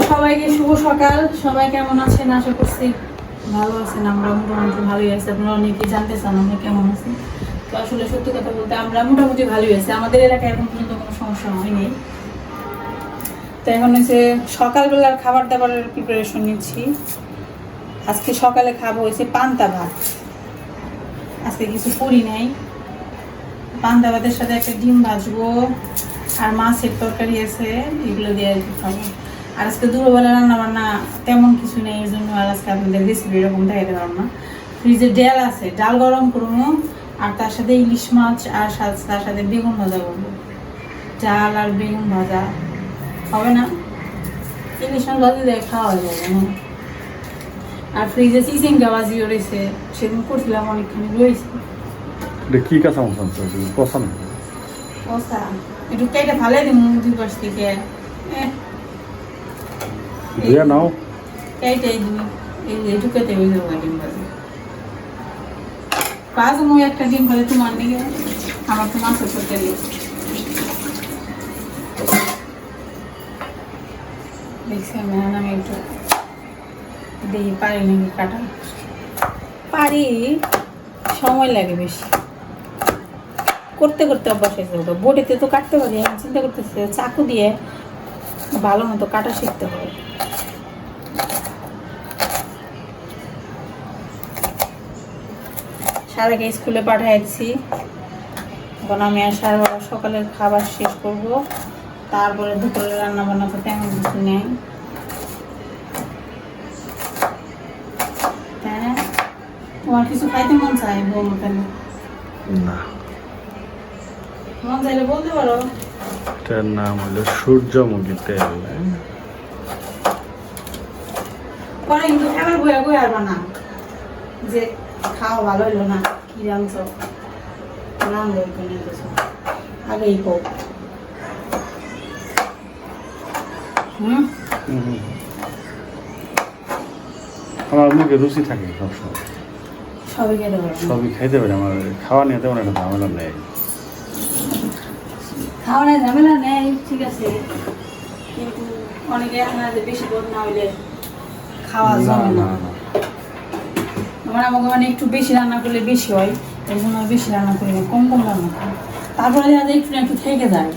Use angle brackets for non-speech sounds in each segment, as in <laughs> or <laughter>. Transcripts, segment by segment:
সবাইকে শুভ সকাল। সবাই কেমন আছেন? আশা করছি ভালো আছেন। আমরা মোটামুটি ভালোই আছি। আপনারা অনেকেই জানতে চান আমরা কেমন আছি। তো আসলে সত্যি কথা বলতে আমরা মোটামুটি ভালোই আছি। আমাদের এলাকায় এখন পর্যন্ত কোনো সমস্যা হয়নি। তো এখন হচ্ছে সকালবেলার খাবার দাবারের প্রিপারেশন নিচ্ছি। আজকে সকালে খাব হয়েছে পান্তা ভাত। আজকে কিছু করি নাই। পান্তা ভাতের সাথে একটা ডিম ভাজবো। আর মাছের তরকারি আছে, এগুলো দিয়ে খাব। আর আজকে দুপুরবেলা রান্না বান্না তেমন কিছু নেই এর জন্য আর আজকে আপনাদের রেসিপি এরকম দেখাতে পারব না। ফ্রিজে ডাল আছে ডাল গরম করব আর তার সাথে ইলিশ মাছ আর তার সাথে বেগুন ভাজা করব। ডাল আর বেগুন ভাজা হবে না? ইলিশ মাছ ভাজি দিয়ে খাওয়া যাবে না। আর ফ্রিজে চিচিঙ্গা ভাজি রয়েছে সেদিন করছিলাম অনেকখানি রয়েছে কি কাঁচা মাছ আনছো পছন্দ ওসা একটু কেটে ফালে দিম দুই পাশ থেকে। ধুয়ে হয়ে যাব পারি সময় লাগে বেশি। করতে করতে অভ্যাস ওটা বটিতে তো কাটতে পারি চিন্তা করতেছি চাকু দিয়ে ভালো মতো কাটা শিখতে হবে। সারাকে স্কুলে পাঠাইছি। এখন আমি আর বেলা সকালের খাবার শেষ করব। তারপরে দুপুরে রান্না বান্না তো তেমন কিছু নেই। তাই তোমার কিছু খাইতে মন চাই বলব তাহলে? না। মন চাইলে বলতে পারো। এটার নাম হলো সূর্যমুখী তেল পরে কিন্তু এবার বইয়া বই আর না যে খাওয়া ভালো হইল না। কি রাঁধছ রান্ধো আগেই হুম হুম। আমার মুখে রুচি থাকে সবসময়। সবই খাইতে পারি আমার খাওয়া নিয়ে তেমন একটা ঝামেলা নেই। খাওয়া নেই ঝামেলা নেই ঠিক আছে। কিন্তু অনেকে যে বেশি বোধ না হইলে খাওয়া না না। আমার আমাকে মানে একটু বেশি রান্না করলে বেশি হয় এই জন্য বেশি রান্না করি না, কম কম রান্না করি। তারপরে দেখা একটু একটু থেকে যায়।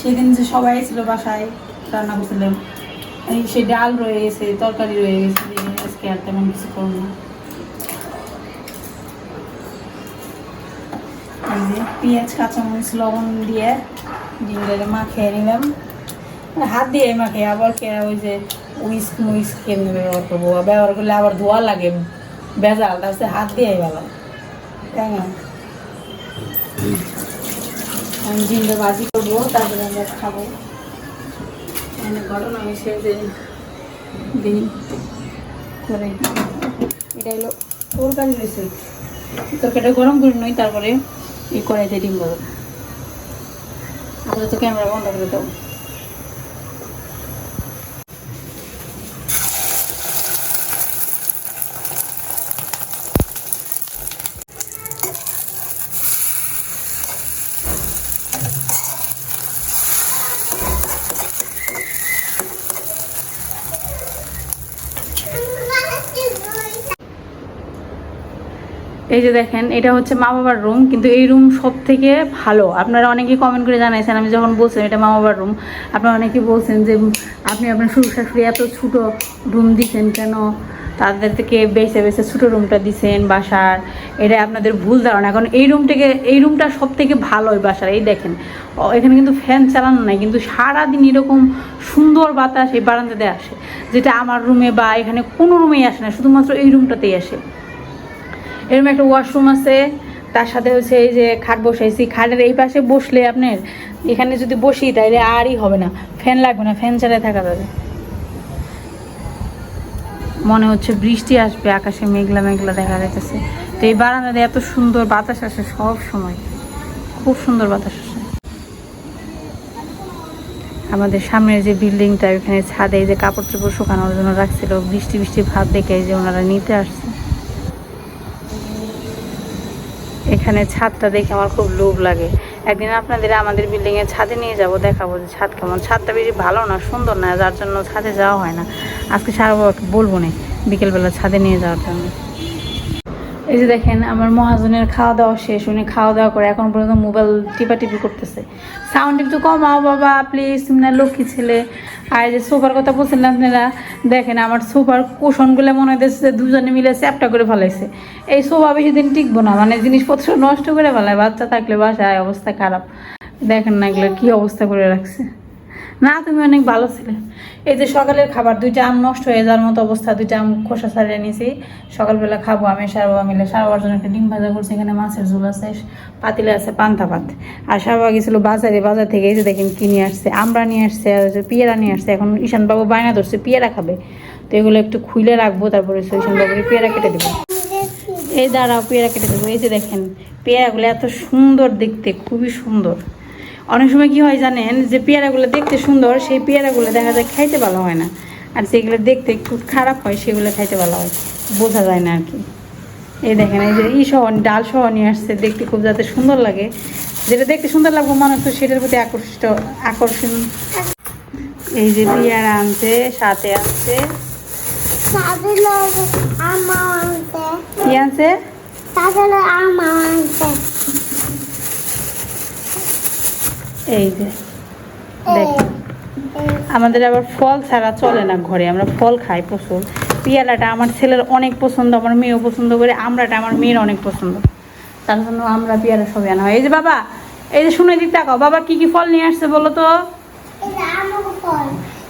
সেদিন যে সবাই ছিল বাসায় রান্না করছিলাম এই সে ডাল রয়ে গেছে, তরকারি রয়ে গেছে আজকে আর তেমন কিছু করব না। পেঁয়াজ, কাঁচামরিচ, লবণ দিয়ে ডিমটাকে মাখিয়ে নিলাম। হাত দিয়ে মাখে আবার কে ওই যে উইস্ক মুইস্ক কেমনি ব্যবহার করব। ব্যবহার করলে আবার ধোয়া লাগে বেজাল তার হাত দিয়ে ভালো তাই না? আমি ডিমটা ভাজি করব, তারপরে আমরা খাব। এখানে ঘটনা হয়েছে যে দিন করে এটা হলো রয়েছে তরকারিটা গরম করে নই, তারপরে এই কড়াইতে ডিম বলো আপাতত ক্যামেরা বন্ধ করে দাও। এই যে দেখেন, এটা হচ্ছে মা বাবার রুম কিন্তু এই রুম সব থেকে ভালো। আপনারা অনেকেই কমেন্ট করে জানাইছেন, আমি যখন বলছেন এটা মা বাবার রুম আপনারা অনেকেই বলছেন যে, আপনি আপনার শ্বশুর শাশুড়ি এত ছোটো রুম দিছেন কেন? তাদের থেকে বেছে বেছে ছোটো রুমটা দিছেন বাসার। এটা আপনাদের ভুল ধারণা। এখন এই রুমটাকে এই রুমটা সব থেকে ভালো ওই বাসার। এই দেখেন এখানে কিন্তু ফ্যান চালানো নাই, কিন্তু সারাদিন এরকম সুন্দর বাতাস এই বারান্দাতে আসে, যেটা আমার রুমে বা এখানে কোনো রুমেই আসে না, শুধুমাত্র এই রুমটাতেই আসে। এরকম একটা ওয়াশরুম আছে, তার সাথে হচ্ছে এই যে খাট বসাইছি। খাটের এই পাশে বসলে আপনার এখানে যদি বসি তাইলে আরই হবে না, ফ্যান লাগবে না, ফ্যান ছাড়াই থাকা যাবে। মনে হচ্ছে বৃষ্টি আসবে, আকাশে মেঘলা মেঘলা দেখা যাইতেছে। তো এই বারান্দাতে এত সুন্দর বাতাস আসে সব সময়। খুব সুন্দর বাতাস আসে। আমাদের সামনের যে বিল্ডিংটা ওখানে ছাদে যে কাপড় চোপড় শুকানোর জন্য রাখছিল, বৃষ্টি বৃষ্টি ভাব দেখে যে ওনারা নিতে আসছে। এখানে ছাদটা দেখে আমার খুব লোভ লাগে। একদিন আপনাদের আমাদের বিল্ডিংয়ের ছাদে নিয়ে যাব, দেখাবো যে ছাদ কেমন। ছাদটা বেশি ভালো না, সুন্দর না, যার জন্য ছাদে যাওয়া হয় না। আজকে সারা বলব না, বিকেলবেলা ছাদে নিয়ে যাওয়ার জন্য। এই যে দেখেন, আমার মহাজনের খাওয়া দাওয়া শেষ, উনি খাওয়া দাওয়া করে এখন পর্যন্ত মোবাইল টিপা টিপি করতেছে। সাউন্ড একটু কমাও বাবা প্লিজ না, লক্ষ্মী ছেলে। আর যে সোফার কথা বলছিলেন আপনারা, দেখেন আমার সোফার কুশনগুলো মনে হইতেছে যে দুজনে মিলে চ্যাপটা করে ফেলাইছে। এই সোফা বেশি দিন টিকবো না মানে জিনিসপত্র নষ্ট করে ফেলায়, বাচ্চা থাকলে বাসায় অবস্থা খারাপ। দেখেন না এগুলো কী অবস্থা করে রাখছে। না, তুমি অনেক ভালো ছিলে। এই যে সকালের খাবার, দুইটা আম নষ্ট হয়ে যাওয়ার মতো অবস্থা, দুইটা আম খোসা ছাড়িয়ে নিয়েছি সকালবেলা খাব আমি, সারবা মিলে। সারবার জন্য একটা ডিম ভাজা করছি, এখানে মাছের ঝোল আছে, পাতিলে আছে পান্তা ভাত। আর সারবা গেছিল বাজারে, বাজার থেকে এই যে দেখেন কি নিয়ে আসছে আমরা নিয়ে আসছে, আর পেয়ারা নিয়ে আসছে। এখন ঈশানবাবু বায়না ধরছে, পেয়ারা খাবে। তো এগুলো একটু খুলে রাখব, তারপরে ঈশানবাবুকে পেয়ারা কেটে দেবো। এই দাঁড়াও, পেয়ারা কেটে দেবো। এই যে দেখেন, পেয়ারাগুলো এত সুন্দর দেখতে, খুবই সুন্দর। অনেক সময় কি হয় জানেন যে পেয়ারাগুলো দেখতে সুন্দর সেই পেয়ারাগুলো দেখা যায় খাইতে ভালো হয় না। আর যেগুলো দেখতে একটু খারাপ হয় সেগুলো খাইতে ভালো হয়। বোঝা যায় না আর কি। এই দেখেন এই যে ই সহ ডাল সহ নিয়ে আসছে দেখতে খুব যাতে সুন্দর লাগে। যেটা দেখতে সুন্দর লাগবে মানুষ তো সেটার প্রতি আকর্ষিত আকর্ষণ। এই যে পেয়ারা আনছে সাথে আনছে। কি আনছে। এই যে দেখেন আমাদের আবার ফল ছাড়া চলে না ঘরে আমরা ফল খাই প্রচুর। পেয়ালাটা আমার ছেলের অনেক পছন্দ আমার মেয়েও পছন্দ করে আমরাটা আমার মেয়ের অনেক পছন্দ। তার জন্য আমরা পেয়ারা সবই আনা হয়। এই যে বাবা এই যে শুনে দিক তাকাও। বাবা কি কি ফল নিয়ে আসছে বলো তো?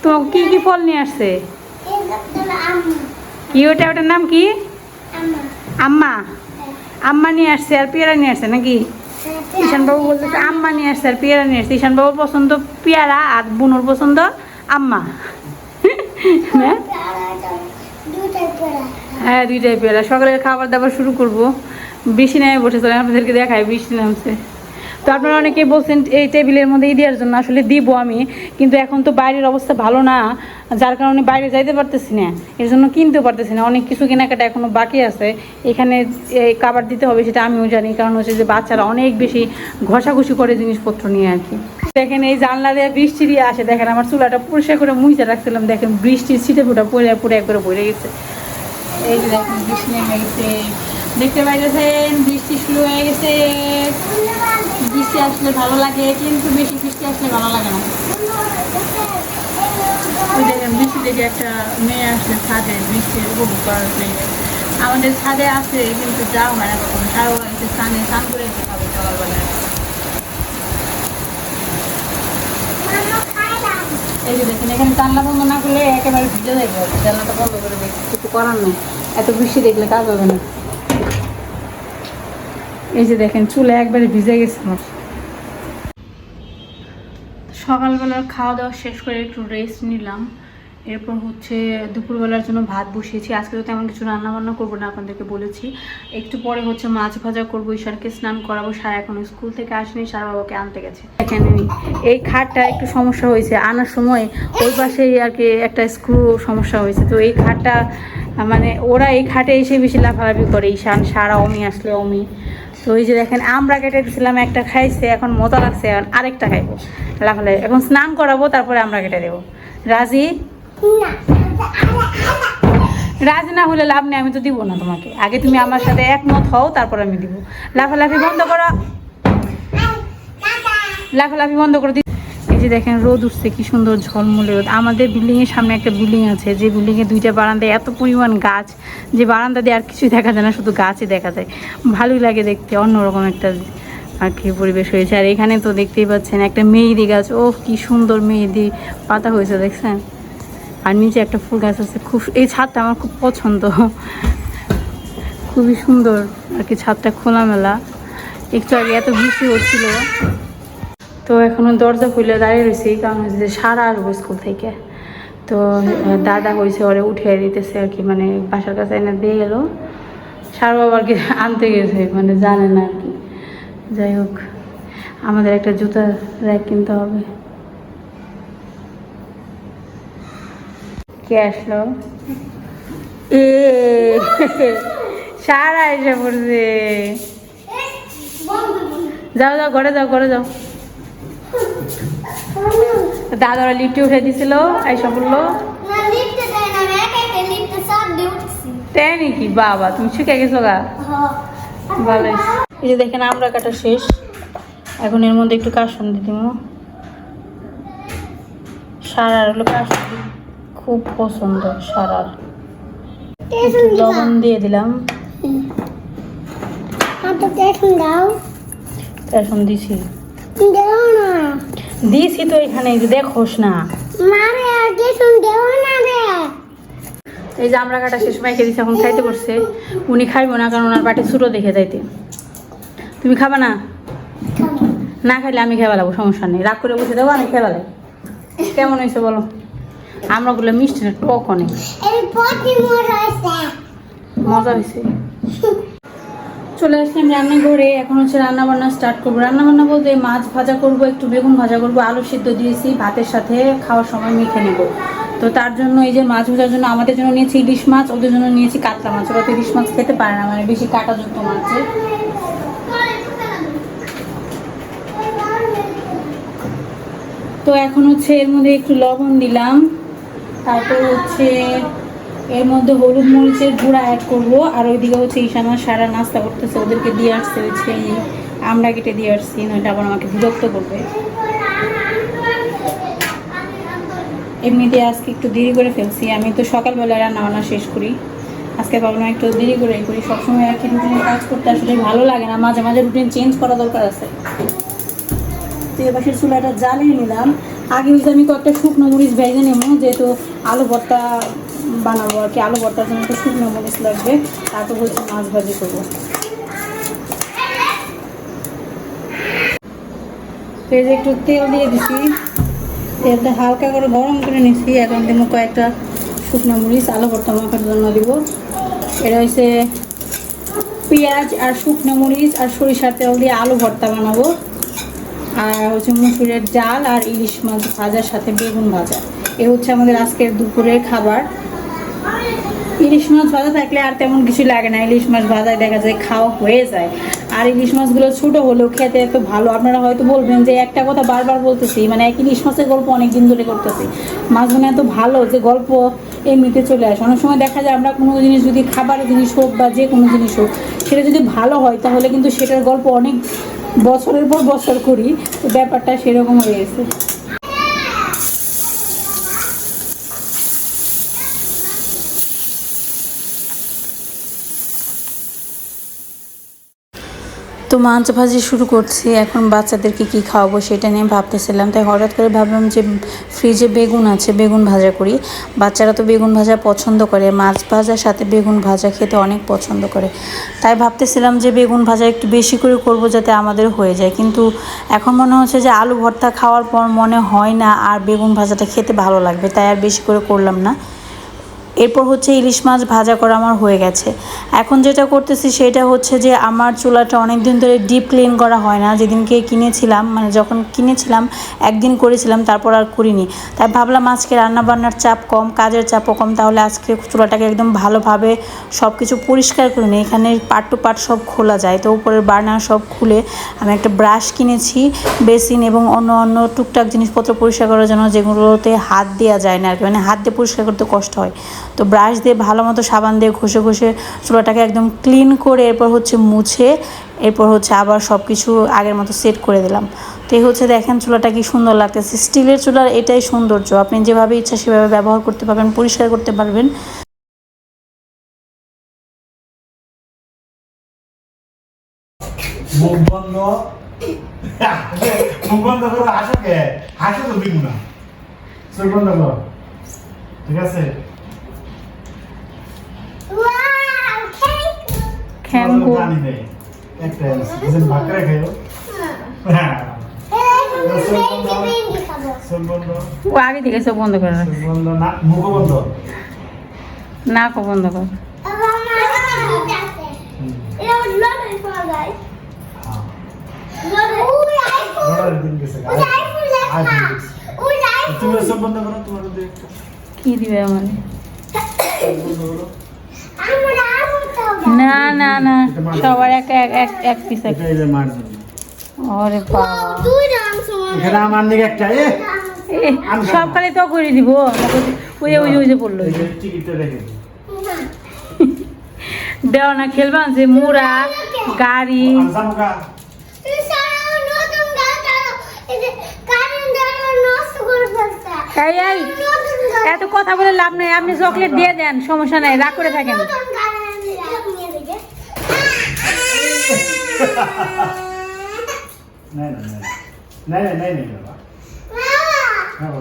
তোমার কি কি ফল নিয়ে আসছে? কি ওটা ওটার নাম কি? আম্মা। আম্মা। নিয়ে আসছে আর পেয়ারা নিয়ে আসছে নাকি? ঈশানবাবু বলছে যে আম্মা নিয়ে আসছে আর পেয়ারা নিয়ে আসছে। ঈশানবাবুর পছন্দ পেয়ারা আর বুনুর পছন্দ আম্মা। হ্যাঁ? হ্যাঁ দুইটাই পেয়ারা। সকালের খাবার দাবার শুরু করব। বৃষ্টি নামে চলে আপনাদেরকে দেখায় বৃষ্টি নামছে। তো আপনারা অনেকেই বলছেন, এই টেবিলের মধ্যে এই দেওয়ার জন্য আসলে দিব আমি। কিন্তু এখন তো বাইরের অবস্থা ভালো না, যার কারণে বাইরে যাইতে পারতেছি না। এর জন্য কিনতেও পারতেছি না। অনেক কিছু কেনাকাটা এখনও বাকি আছে। এখানে এই কাবার দিতে হবে সেটা আমিও জানি। কারণ হচ্ছে যে বাচ্চারা অনেক বেশি ঘষাঘষি করে জিনিসপত্র নিয়ে আর কি। দেখেন এই জানলা দিয়ে বৃষ্টি দিয়ে আসে। দেখেন আমার চুলাটা পরিষ্কার করে মুইতে রাখছিলাম। দেখেন বৃষ্টির ছিটে ফুটা পড়ে পড়ে, একবারে পড়ে গেছে। এই যে দেখেন বৃষ্টি নেমে গেছে। দেখতে পাইতেছেন, বৃষ্টি শুরু হয়ে গেছে। বৃষ্টি আসলে ভালো লাগে, কিন্তু বেশি বৃষ্টি আসলে ভালো লাগে না। একটা মেয়ে আসলে ছাদে উপভোগ করার জন্য। আমাদের ছাদে কিন্তু যাও কখনো সারা করে এই যে দেখেন, এখানে জানলা বন্ধ না করলে একেবারে ভিজে যাবে জানলাটা বন্ধ করে দেখি কিছু করার নেই। এত বৃষ্টি দেখলে কাজ হবে না। এই যে দেখেন, চুলে একবারে ভিজে গেছে আমার। সকালবেলার খাওয়া দাওয়া শেষ করে একটু রেস্ট নিলাম। এরপর হচ্ছে দুপুরবেলার জন্য ভাত বসিয়েছি। আজকে তো তেমন কিছু রান্না বান্না করব না, আপনাদেরকে বলেছি। একটু পরে হচ্ছে মাছ ভাজা করব, ঈশানকে স্নান করাবো। সারা এখন স্কুল থেকে আসেনি, সারা বাবাকে আনতে গেছে। এই- এই খাটটা একটু সমস্যা হয়েছে। আনার সময় ওই পাশেই আর কি একটা স্ক্রু সমস্যা হয়েছে। তো এই খাটটা মানে ওরা এই খাটে এসে বেশি লাফালাফি করে, ঈশান। সারা অমি আসলে অমি। তো ওই যে দেখেন আমরা কেটে দিয়েছিলাম একটা খাইছে এখন মজা লাগছে এখন আরেকটা খাইবো। লাফালাফি এখন স্নান করাবো তারপরে আমরা কেটে দেবো। রাজি? রাজি না হলে লাভ নেই আমি তো দিব না তোমাকে। আগে তুমি আমার সাথে একমত হও তারপর আমি দিব। লাফালাফি বন্ধ করো। লাফালাফি বন্ধ করে দি এই যে দেখেন রোদ উঠছে, কি সুন্দর ঝলমলে রোদ। আমাদের বিল্ডিং এর সামনে একটা বিল্ডিং আছে, যে বিল্ডিং এ দুইটা বারান্দায় এত পরিমাণ গাছ, যে বারান্দা দিয়ে আর কিছুই দেখা যায় না, শুধু গাছই দেখা যায়। ভালোই লাগে দেখতে, অন্যরকম একটা আর কি পরিবেশ হয়েছে। আর এখানে তো দেখতেই পাচ্ছেন একটা মেহেদি গাছ ও কি সুন্দর মেহেদি, পাতা হয়েছে দেখছেন? আর নিচে একটা ফুল গাছ আছে, খুব, এই ছাদটা আমার খুব পছন্দ। খুবই সুন্দর আর কি, ছাদটা খোলামেলা। একটু আগে এত বৃষ্টি হচ্ছিল। তো এখনও দরজা খুলে দাঁড়িয়ে রয়েছি, কারণ হচ্ছে যে সারা আসব স্কুল থেকে। তো দাদা হয়েছে ওরে উঠিয়ে দিতেছে আর কি মানে বাসার কাছে এনে দিয়ে গেল। সার বাবা আর কি আনতে গেছে মানে জানে না আর কি। যাই হোক, আমাদের একটা জুতা র্যাক কিনতে হবে। কে আসলো? এ, সারা এসে পড়ছে। যাও যাও, ঘরে যাও ঘরে যাও। দাদারা লিফটে উঠে দিছিল আইসা বলল তাই নাকি? বাবা তুমি শিখে গেছো গা। ভালো এই যে দেখেন আমরা কাটা শেষ। এখন এর মধ্যে একটু দিয়ে দিব সারার হলো কাসন খুব পছন্দ সারার। লবণ দিয়ে দিলাম। কাসন দিছি। দেও না দিছি তো এখানে দেখোস না। মারে আর দেখুন দেও না রে। এই যে আমরা কাটা শেষ মাইকে দিছি এখন খাইতে বসছে। উনি খাইবো না কারণ ওনার বাটি ছোটো দেখে যাইতে। তুমি খাবা না? না খাইলে আমি খেয়ে বেলাবো সমস্যা নেই। রাগ করে বসে দেবো আমি খেয়ে বেলাই কেমন হয়েছে বলো? আমরা গুলো মিষ্টি না টক অনেক মজা হয়েছে। <laughs> চলে আসলাম রান্নাঘরে। এখন হচ্ছে রান্না বান্না স্টার্ট করব। রান্না বান্না বলতে মাছ ভাজা করব, একটু বেগুন ভাজা করব, আলু সিদ্ধ দিয়েছি, ভাতের সাথে খাওয়ার সময় মেখে নেব। তো তার জন্য এই যে মাছ ভাজার জন্য আমাদের জন্য নিয়েছি ইলিশ মাছ, ওদের জন্য নিয়েছি কাতলা মাছ। ওরা তো ইলিশ মাছ খেতে পারে না মানে বেশি কাঁটাযুক্ত মাছে তো এখন হচ্ছে এর মধ্যে একটু লবণ দিলাম। তারপর হচ্ছে এর মধ্যে হলুদ মরিচের গুঁড়া অ্যাড করব, আর ওইদিকে হচ্ছে ঈশানা সারা নাস্তা করতেছে, ওদেরকে দিয়ে আসছে হচ্ছে আমরা কেটে দিয়ে আসছি নয়টা আবার আমাকে বিরক্ত করবে। এমনিতে আজকে একটু দেরি করে ফেলছি, আমি তো সকালবেলা রান্না বান্না শেষ করি। আজকে ভাবলাম একটু দেরি করে করি, সবসময় একই রুটিনে কাজ করতে আসলে ভালো লাগে না, মাঝে মাঝে রুটিন চেঞ্জ করা দরকার আছে। তো এবার চুলাটা জ্বালিয়ে নিলাম। আগে হচ্ছে আমি কয়েকটা শুকনো মরিচ ভেজে নেব, যেহেতু আলু ভর্তা বানাবো আর কি, আলু ভর্তার জন্য একটা শুকনো মরিচ লাগবে, তারপর হচ্ছে মাছ ভাজি করব। একটু তেল দিয়ে দিছি, তেলটা হালকা করে গরম করে নিছি, এখন দিব কয়েকটা শুকনো মরিচ, আলু ভর্তা মাখার জন্য দিব। এটা হচ্ছে পেঁয়াজ আর শুকনো মরিচ আর সরিষার তেল দিয়ে আলু ভর্তা বানাবো। আর হচ্ছে মুসুরের ডাল আর ইলিশ মাছ ভাজার সাথে বেগুন ভাজা। এ হচ্ছে আমাদের আজকের দুপুরের খাবার। ইলিশ মাছ ভাজা থাকলে আর তেমন কিছু লাগে না। ইলিশ মাছ ভাজায় দেখা যায় খাওয়া হয়ে যায়। আর ইলিশ মাছগুলো ছোট হলেও খেতে এত ভালো। আপনারা হয়তো বলবেন যে একটা কথা বারবার বলতেছি মানে এক ইলিশ মাছের গল্প অনেক দিন ধরে করতেছি। মাছগুলো এত ভালো যে গল্প এমনিতে চলে আসে। অনেক সময় দেখা যায় আমরা কোনো জিনিস যদি খাবারের জিনিস হোক বা যে কোনো জিনিস হোক, সেটা যদি ভালো হয়, তাহলে কিন্তু সেটার গল্প অনেক বছরের পর বছর করি। তো ব্যাপারটা সেরকম হয়ে গেছে। তো মাছ ভাজি শুরু করছি, এখন বাচ্চাদেরকে কি খাওয়াবো সেটা নিয়ে ভাবতেছিলাম। তাই হঠাৎ করে ভাবলাম যে ফ্রিজে বেগুন আছে, বেগুন ভাজা করি। বাচ্চারা তো বেগুন ভাজা পছন্দ করে, মাছ ভাজার সাথে বেগুন ভাজা খেতে অনেক পছন্দ করে। তাই ভাবতেছিলাম যে বেগুন ভাজা একটু বেশি করে করব যাতে আমাদের হয়ে যায়। কিন্তু এখন মনে হচ্ছে যে আলু ভর্তা খাওয়ার পর মনে হয় না আর বেগুন ভাজাটা খেতে ভালো লাগবে, তাই আর বেশি করে করলাম না। এরপর হচ্ছে ইলিশ মাছ ভাজা করা আমার হয়ে গেছে। এখন যেটা করতেছি সেটা হচ্ছে যে আমার চুলাটা অনেক দিন ধরে ডিপ ক্লিন করা হয় না। যেদিনকে কিনেছিলাম মানে যখন কিনেছিলাম, একদিন করেছিলাম, তারপর আর করিনি। তাই ভাবলাম আজকে রান্না বান্নার চাপ কম, কাজের চাপও কম, তাহলে আজকে চুলাটাকে একদম ভালোভাবে সব কিছু পরিষ্কার করে নিই। এখানে পার্ট টু পার্ট সব খোলা যায়, তো উপরের বার্নার সব খুলে আমি একটা ব্রাশ কিনেছি, বেসিন এবং অন্য অন্য টুকটাক জিনিসপত্র পরিষ্কার করার জন্য যেগুলোতে হাত দেওয়া যায় না আর কি। মানে হাত দিয়ে পরিষ্কার করতে কষ্ট হয়। তো ব্রাশ দিয়ে ভালো মতো সাবান দিয়ে ঘষে ঘষে চুলাটাকে একদম ক্লিন করে এরপর হচ্ছে মুছে, এরপর হচ্ছে আবার সব কিছু আগের মতো সেট করে দিলাম। তো এই হচ্ছে দেখেন চুলাটা কি সুন্দর লাগতেছে। স্টিলের চুলার এটাই সৌন্দর্য। আপনি যেভাবে ইচ্ছা সেভাবে ব্যবহার করতে পারবেন, পরিষ্কার করতে পারবেন। ঠিক আছে? বন্ধ ও আগে থেকে সব বন্ধ করে চোখ বন্ধ কর। হ্যাঁ। কি দিবে আমার? না না না সবার একটা এক এক এক পিস ওরে বাবা। দুই আমার দিকে একটা এ এ, সব খালি তো করে দিব। ওই যে ওই ওই যে পড়ল না খেলবান যে মোরা গাড়ি আর জামুকা তুই সারা নতুন গান চালাও এই যে কারেন্ট দেওয়া নষ্ট করে ফেলছে এই এই এত কথা বলে লাভ নেই আপনি চকলেট দিয়ে দেন সমস্যা নাই রাগ করে থাকেন। হ্যাঁ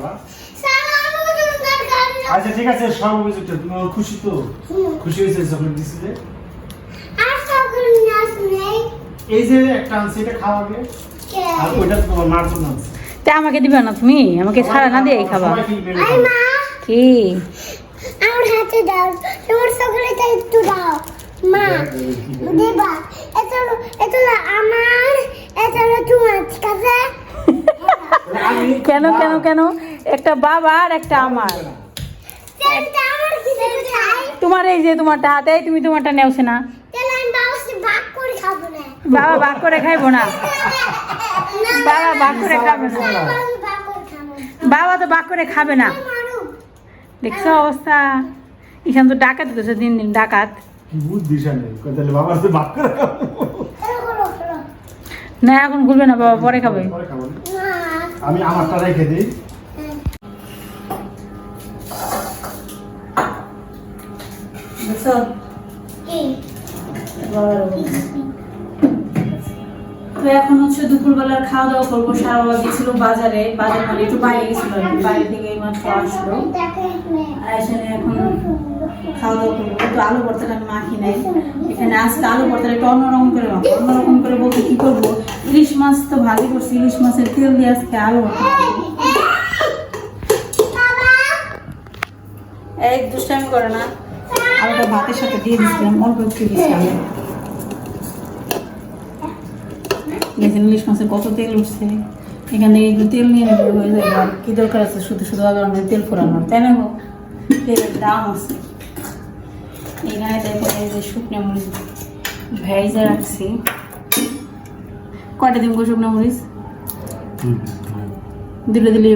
আচ্ছা ঠিক আছে সব অভিযোগটা তুমি খুশি তো? খুশি হয়েছে চকলেট দিছিলে? এই যে একটা আনছে এটা খাওয়াবে আর ওইটা তোমার মার জন্য আনছে। তা আমাকে দিবে না তুমি? আমাকে ছাড়া না দিয়ে খাবা। কি? আমার হাতে দাও। তোমার সকলেটা একটু দাও। মা দেবা। এটা এটা আমার এটা তোমার ঠিক আছে? কেন কেন কেন? একটা বাবা আর একটা আমার। তোমার এই যে তোমারটা হাতে তুমি তোমারটা নেওছে না। বাবা ভাগ করে খাইবো না। বাবা ভাগ করে খাবে না। বাবা তো ভাগ করে খাবে না। দেখছ অবস্থা? এখান তো ডাকাত দিতেছে দিন দিন ডাকাত। না এখন খুলবে না বাবা পরে খাবে। পরে খাব না। না আমি আমারটা রেখে দিই। দেখছ? কি? তো এখন হচ্ছে দুপুরবেলার খাওয়া দাওয়া করব। সারা গেছিল বাজারে, বাজার মানে একটু বাইরে গেছিল বাইরে থেকে এই মাত্র আসলো। এখানে এখন খাওয়া দাওয়া করব। তো আলু এখানে আজকে আলু একটু করে করে করব? ইলিশ মাছ তো ইলিশ মাছের তেল দিয়ে আজকে আলু করে না। আলুটা ভাতের সাথে দিয়ে দিচ্ছিলাম অল্প একটু দিচ্ছি দেখেন ইলিশ মাছের কত তেল উঠছে। এখান থেকে একটু তেল নিয়ে নেবে হয়ে আর কি দরকার আছে? শুধু শুধু আবার আমাদের তেল ফোরানোর তাই না গো? তেলের দাম আছে। এখানে দেখো এই যে শুকনো মরিচ ভেজা রাখছি। কয়টা দিন শুকনো মরিচ? দিলে দিলেই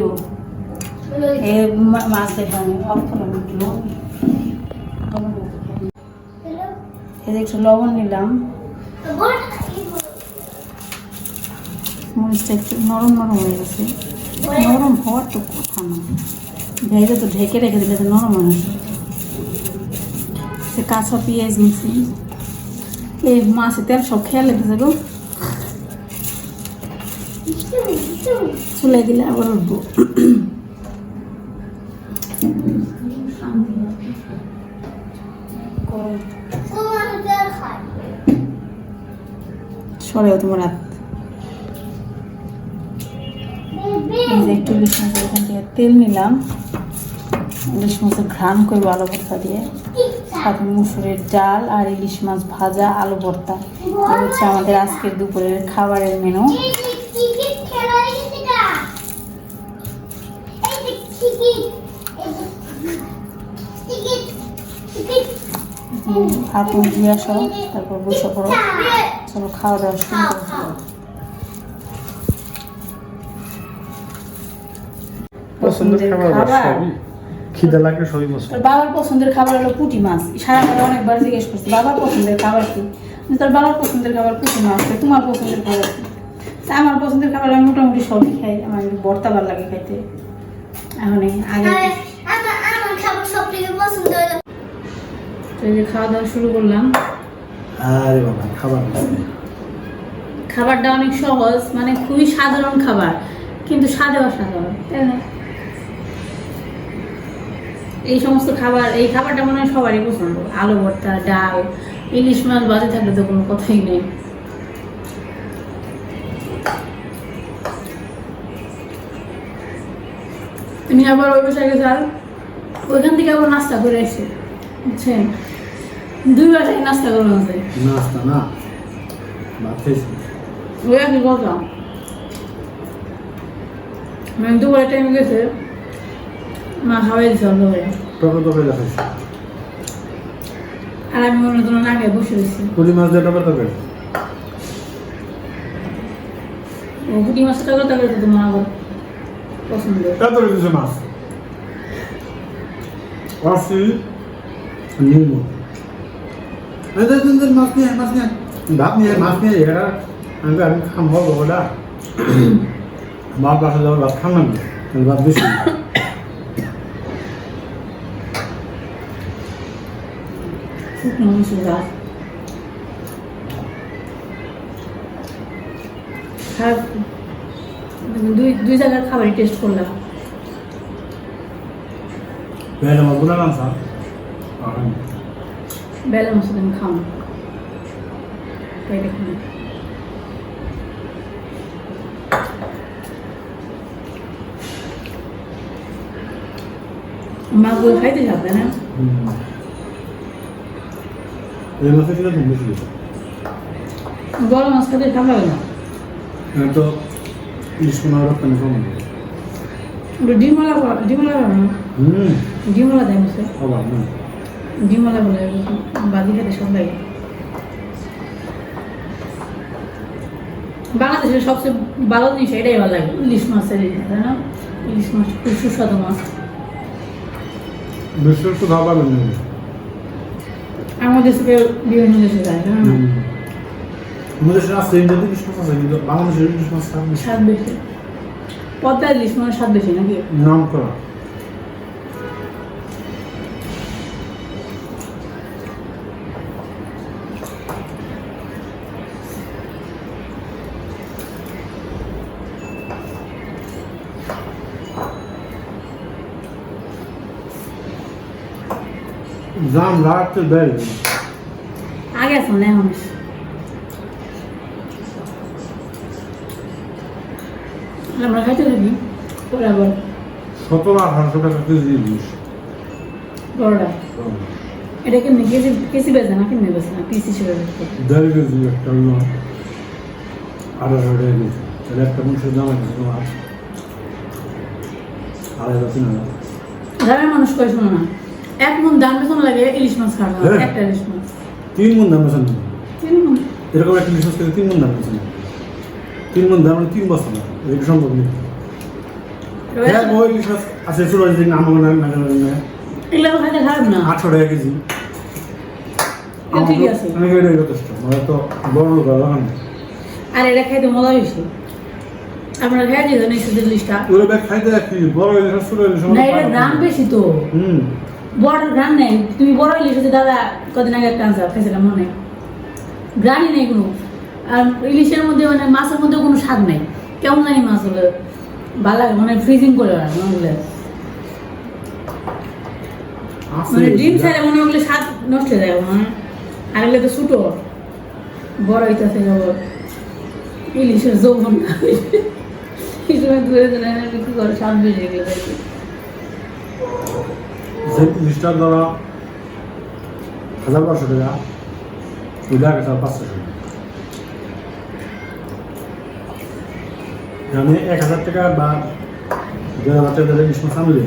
এ মাছ দেখো আমি অফ এই যে একটু লবণ নিলাম। মরিচটা একটু নরম নরম হয়ে গেছে। নরম হওয়ার তো কথা না। ভেজে তো ঢেকে রেখে দিলে নরম হয়ে গেছে কাঁচা পেঁয়াজ নিছি। এই মাছের তেল সব খেয়ে লেগেছে গো। চুলে দিলে আবার উঠবো। সরেও তোমার একটু ইলিশ মাছের এখান থেকে তেল নিলাম। ইলিশ মাছের ঘ্রাণ করব আলু ভর্তা দিয়ে। সাথে মুসুরের ডাল আর ইলিশ মাছ ভাজা আলু ভর্তা। এই হচ্ছে আমাদের আজকের দুপুরের খাবারের মেনু। হাত দিয়ে আসো, তারপর বসে পড়ো। চলো খাওয়া দাওয়া শুরু করো। পছন্দের খাবার সবই। খিদে লাগলে সবই পছন্দ তোর বাবার পছন্দের খাবার হলো পুঁটি মাছ। সারা রাত অনেকবার জিজ্ঞেস করছি বাবার পছন্দের খাবার কি? তোর বাবার পছন্দের খাবার পুঁটি মাছ তোমার পছন্দের খাবার কি? তা আমার পছন্দের খাবার আমি মোটামুটি সবই খাই আমার ভর্তা ভালো লাগে খাইতে। এখন আগে যে খাওয়া দাওয়া শুরু করলাম। আরে বাবা খাবার খাবারটা অনেক সহজ মানে খুবই সাধারণ খাবার কিন্তু স্বাদে অসাধারণ তাই না? এই সমস্ত খাবার এই খাবারটা মনে হয় সবারই পছন্দ। আলু ভর্তা ডাল ইলিশ মাছ বাজে থাকলে তো কোনো কথাই নেই। তুমি আবার ওই বসে গেছে আর? ওইখান থেকে আবার নাস্তা করে এসে। বুঝছেন? দুই বাসায় নাস্তা করে আছে নাস্তা না ওই একই কথা। মানে দুপুরে টাইম গেছে। মা খাওয়াই দিচ্ছে অল্প করে টমেটো তরকারি খাইছি আর আমি মনে তোমার আগে বসে রয়েছি। পুরি মাছ দিয়ে তো তোমার আবার পছন্দ এত কিছু মাছ। এই যে দিন দিন মাছ নিয়ে মাছ নিয়ে ভাত নিয়ে মাছ নিয়ে এরা আমি আমি খাম হব ওটা বাপ বাসা যাওয়ার ভাত খাম আমি ভাত বেশি শুকনো মসুর গাছ খারাপ দুই দুই জায়গার খাবারই টেস্ট করলাম। বেলা মাছগুলো বেলা মাছ আমি খাও দেখুন। মা বই খাইতে যাবে না এই মাছের ছিল তুমি বেশি বড় খাওয়া হবে না? এটা তো ইলিশ রপ্তানি কম ডিমলা ডিমলা হুম। ডিমলা দেয় মাছে অবাক না ডিমলা বলে বাদি খেতে সব লাগে। বাংলাদেশের সবচেয়ে ভালো জিনিস এটাই ভালো লাগে ইলিশ মাছের তাই না? ইলিশ মাছ খুব সুস্বাদু মাছ। বিশ্বের তো আমাদের থেকে বিভিন্ন দেশে যায় না। আমাদের দেশে আছে ইন্ডিয়াতে ইলিশ মাছ আছে কিন্তু বাংলাদেশের ইলিশ মাছ। স্বাদ বেশি। পদ্মা ইলিশ মানে স্বাদ বেশি নাকি? নাম করা জাম রাখতে দেয় আগে আছে না এখন আমরা খাইতে থাকি পরে আবার সতেরো আঠারোশো টাকা কেজি ইলিশ বড়টা। এটা কেমনি কেজি কেজি বেচে না কেমনি বেচে না? পিস হিসেবে দেড় কেজি একটা হলো। আড়াইশো কেজি। তাহলে একটা মানুষের দাম আছে আড়াই হাজার তিন মানুষ কয় শোনো না? এক মন দাম বেতন লাগে ইলিশ মাছ খাওয়া হ্যাঁ। একটা ইলিশ মাছ। তিন মন দাম আছে তিন মণ। এরকম একটা ইলিশ মাছ খেতে তিন মন দাম আছে তিন মন দাম মানে তিন বছর না এটা সম্ভব নেই। হ্যাঁ ওই ইলিশ মাছ আছে ছোটো দিন আমার না না এগুলো খাইতে খারাপ না। আটশো টাকা কেজি। ঠিক আছে। আমি এটাই যথেষ্ট মানে তো বড় লোক আর এটা খাইতে মজা বেশি। আপনারা খাই দিয়ে জানেন শুধু ইলিশটা। ওই ব্যাগ খাইতে কি বড় ইলিশ আর ছোটো ইলিশ না এটা দাম বেশি তো। হুম। বড় গ্রাম নেই তুমি বড় ইলিশ হচ্ছে দাদা কদিন আগে একটা আনসার খাইছিলাম মনে গ্রামই নেই কোনো। আর ইলিশের মধ্যে মানে মাছের মধ্যে কোনো স্বাদ নেই। কেমন জানি মাছ হলে। ভালো লাগে মানে ফ্রিজিং করে ওগুলো। আছে মানে ডিম ছাড়া মনে ওগুলো স্বাদ নষ্ট হয়ে যায় মানে আর এগুলো তো ছোটো। বড় হইতেছে ইলিশের যৌবন। এই সময় ধরে ধরে এনে বিক্রি করে স্বাদ বেশি এগুলো যে দ্বারা হাজার পাঁচশো টাকা ওই লাগে তার পাঁচশো টাকা আমি এক হাজার টাকা বা দেড় হাজার টাকা ইলিশ মাছ আনলে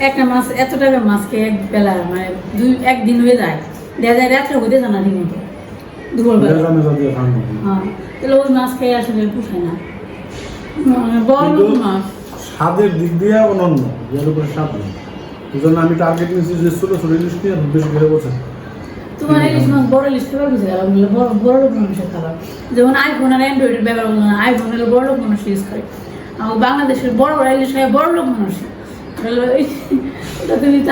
একটা মাছ এত টাকার মাছ খেয়ে এক বেলা মানে দুই একদিন হয়ে যায়। দেখা যায় রাত্রে হইতে জানা ঠিক মতো দুপুর বেলা দামে যদি খান হ্যাঁ তাহলে ওই মাছ খেয়ে আসলে পুষায় না মানে বড় কিন্তু মাছ স্বাদের দিক দিয়ে অনন্য এর উপরে স্বাদ নেই। এই জন্য আমি টার্গেট নিয়েছি যে ছোটো ছোটো ইলিশ নিয়ে বেশি করে বসে। তোমার ইলিশ মাছ বড় ইলিশ বুঝে বড় বড় লোক মানুষের খাবার। যেমন আইফোন আর অ্যান্ড্রয়েডের ব্যাপার বলল না আইফোন হলে বড় লোক মানুষ ইউজ করে। আর বাংলাদেশের বড় বড় ইলিশ খায় বড় লোক মানুষ। তাহলে ওই- ওটা তুমি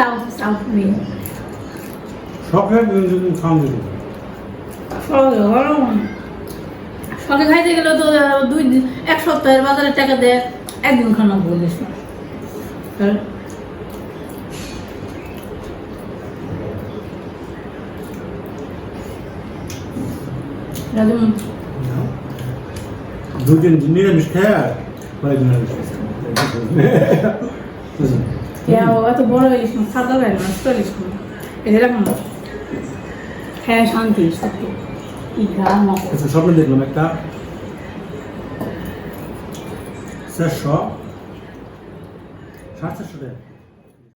শখের দিন যদি খাওয়ান যেতে পারে। সঙ্গে খাইতে গেলে তো দুই এক সপ্তাহের বাজারে টাকা দেয় একদিন খানা বলিস না দুদিন নিরামিষ খেয়ে নিরামিষ এত বড় ইলিশ মাছ সাদা লাগে না ছোট ইলিশ মাছ এরকম। হ্যাঁ শান্তি সত্যি। আচ্ছা স্বপ্নে দেখলাম একটা। চারশো সাড়ে চারশো টাকা।